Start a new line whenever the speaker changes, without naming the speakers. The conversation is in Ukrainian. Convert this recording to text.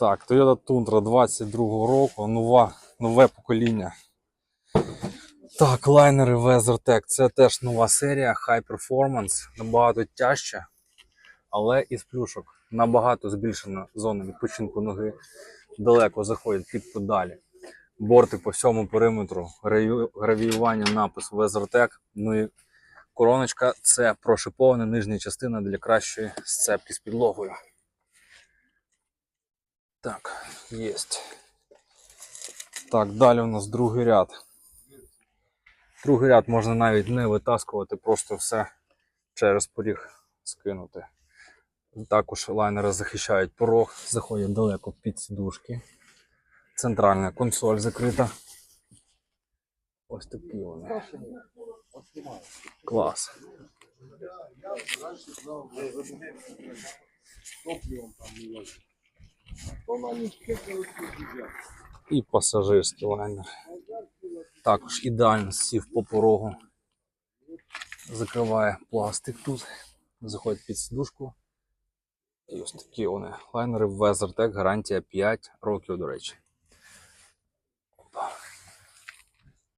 Так, Toyota Tundra 22 року, нова, нове покоління. Так, лайнери WeatherTech. Це теж нова серія, High Performance, набагато тяжче, але із плюшок. Набагато збільшена зона відпочинку ноги, далеко заходять під педалі. Борти по всьому периметру, гравіювання, напис WeatherTech. Ну і короночка це прошипована нижня частина для кращої сцепки з підлогою. Так, єсть. Так, далі у нас другий ряд. Другий ряд можна навіть не витаскувати, просто все через поріг скинути. Також лайнери захищають порог, заходять далеко під сідушки. Центральна консоль закрита. Ось такі вони. Клас. І пасажирський лайнер. Також ідеально сів по порогу. Закриває пластик тут. Заходить під сидушку. І ось такі вони. Лайнери Везертек, гарантія 5 років, до речі.